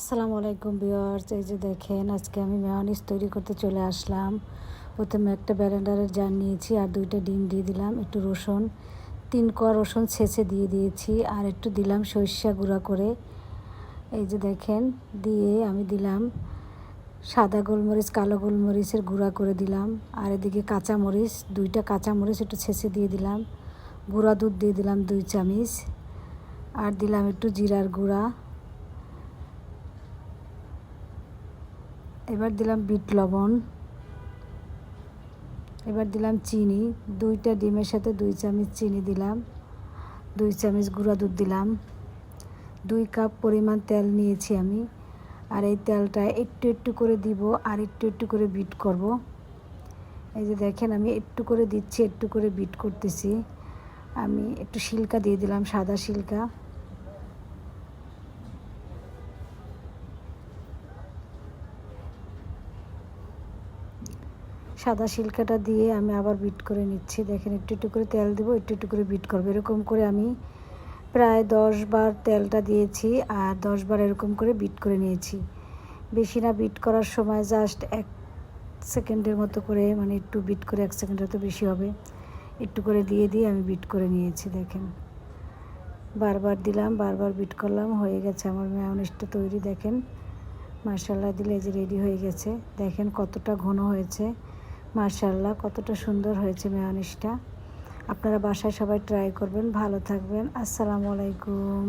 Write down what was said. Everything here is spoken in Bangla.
আসসালামু আলাইকুম ভিউয়ার্স, এই যে দেখেন আজকে আমি মেয়নিজ তৈরি করতে চলে আসলাম। প্রথমে একটা ব্যালেন্ডারের জার নিয়েছি আর দুইটা ডিম দিয়ে দিলাম, একটু রসুন, তিন কোয়া রসুন ছেঁচে দিয়ে দিয়েছি আর একটু দিলাম সরিষা গুঁড়া করে। এই যে দেখেন, দিয়ে আমি দিলাম সাদা গোলমরিচ, কালো গোলমরিচের গুঁড়া করে দিলাম আর এদিকে কাঁচামরিচ, দুইটা কাঁচামরিচ একটু ছেঁচে দিয়ে দিলাম। গুঁড়া দুধ দিয়ে দিলাম দুই চামচ আর দিলাম একটু জিরার গুঁড়া। এবার দিলাম বিট লবণ, এবার দিলাম চিনি, দুইটা ডিমের সাথে দুই চামচ চিনি দিলাম, দুই চামচ গুঁড়া দুধ দিলাম, দুই কাপ পরিমাণ তেল নিয়েছি আমি, আর এই তেলটা একটু একটু করে দিব আর একটু একটু করে বিট করব। এই যে দেখেন আমি একটু করে দিচ্ছি, একটু করে বিট করতেছি। আমি একটু শিলকা দিয়ে দিলাম, সাদা শিলকা সাদা শিলকাটা দিয়ে আমি আবার বিট করে নিচ্ছি। দেখেন, একটু একটু করে তেল দেবো, একটু একটু করে বিট করব। এরকম করে আমি প্রায় দশ বার তেলটা দিয়েছি আর দশ বার এরকম করে বিট করে নিয়েছি। বেশি না বিট করার সময় জাস্ট এক সেকেন্ডের মতো করে মানে একটু বিট করে, এক সেকেন্ডের তো বেশি হবে। একটু করে দিয়ে দিয়ে আমি বিট করে নিয়েছি, দেখেন। বারবার দিলাম, বারবার বিট করলাম, হয়ে গেছে আমার ম্যায়নিজটা তৈরি, দেখেন। মার্শাল্লাহ দিলে যে রেডি হয়ে গেছে। দেখেন কতটা ঘন হয়েছে। মার্শাল্লাহ কতটা সুন্দর হয়েছে মেয়ানিসটা। আপনারা বাসায় সবাই ট্রাই করবেন ভালো থাকবেন। আসসালামু আলাইকুম।